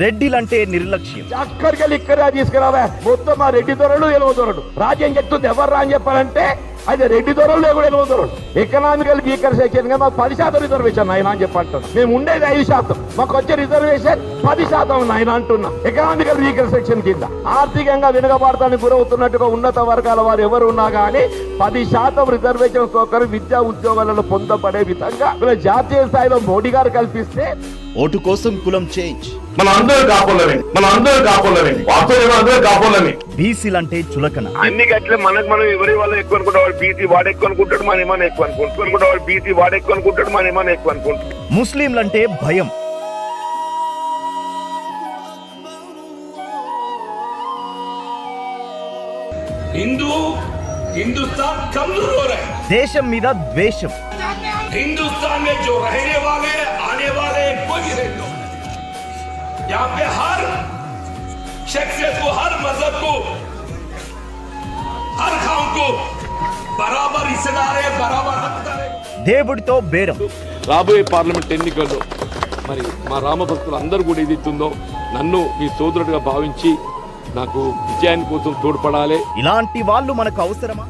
రెడ్డిలంటే నిర్లక్ష్యం. అక్కడికి ఇక్కడ తీసుకురావా. మొత్తం మా రెడ్డి దొరలు ఎలువ దొరలు. రాజ్యం చెప్తుంది ఎవరు అని చెప్పారంటే అది రెడ్డి దొరలు కూడా ఎలువ దొరలు. ఎకనామికల్ వీకర్ సెక్షన్గా మాకు పది శాతం రిజర్వేషన్ ఆయన అని చెప్పంటారు మేము ఉండేది ఐదు శాతం. మాకు వచ్చే రిజర్వేషన్ పది శాతం ఆయన అంటున్నా. ఎకనామికల్ వీకర్ సెక్షన్ కింద. ఆర్థికంగా వెనుకబాడతానికి గురవుతున్నట్టుగా ఉన్నత వర్గాల వారు ఎవరు ఉన్నా కానీ పది శాతం రిజర్వేషన్ ఒకరు విద్యా ఉద్యోగాలలో పొందబడే విధంగా జాతీయ స్థాయిలో మోడీ గారు కల్పిస్తే ఓటు కోసం కులం చేంజ్. మన అందరూ కాపులమే మన అందరూ కాపులమే వాస్తవం అందరూ కాపులమే బీసీలంటే చులకన అన్ని గట్లే మనకు మనం ఎవరి వల్ల ఎక్కువ అనుకుంటాం వాడు బీసీ వాడు ఎక్కువ అనుకుంటాడు మన ఏమైనా ఎక్కువ అనుకుంటాడు అనుకుంటా వాడు బీసీ వాడు ఎక్కువ అనుకుంటాడు మన ఏమైనా ఎక్కువ అనుకుంటాడు ముస్లింలంటే భయం हिंदू हिंदुस्तान कमजोर हो रहा है దేశం మీద ద్వేషం हिंदुस्तान में जो रहने वाले आने वाले शख्सियत को हर मजहब को हर गांव को बराबर हिस्सेदार है बराबर हकदार है దేవుడితో బేరం రాబోయే పార్లమెంట్ ఎన్నికల్లో మరి మా రామభక్తులు అందరూ కూడా ఏదైతుందో నన్ను మీ సోదరుడిగా భావించి నాకు విజయాని కోసం తోడ్పడాలి ఇలాంటి వాళ్ళు మనకు అవసరమా